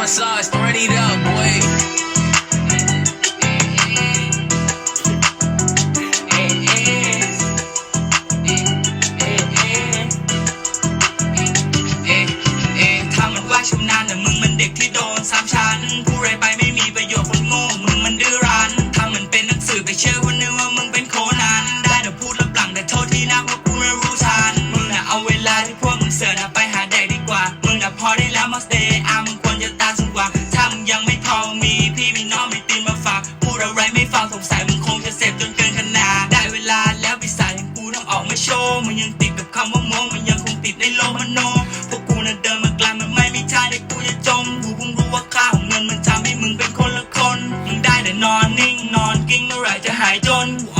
Southside, spread it up, boy. เอ๊ะเอ๊ะเอ๊ะเอ๊ะเอ๊ะเอ๊ะเอ๊ะถ้ามันว่าชำนาญแต่มึงมันเด็กที่โดนสามชั้นผู้ไรไปไม่มีป อะไรไม่ฟังสงสัยมึงคงจะเสพจนเกินขนาดได้เวลาแล้วปีศาจอย่างกูต้องออกมาโชว์มึงยังติดกับคำว่าโมงมึงยังคงติดในโลกมโนพวกกูน่ะเดินมาไกลมันไม่มีทางที่กูจะจมกูเพิ่งรู้ว่าค่าของเงินมันทำให้มึงเป็นคนละคนมึงได้แต่นอนนิ่งนอนกิ้งเมื่อไหร่จะหายจนกู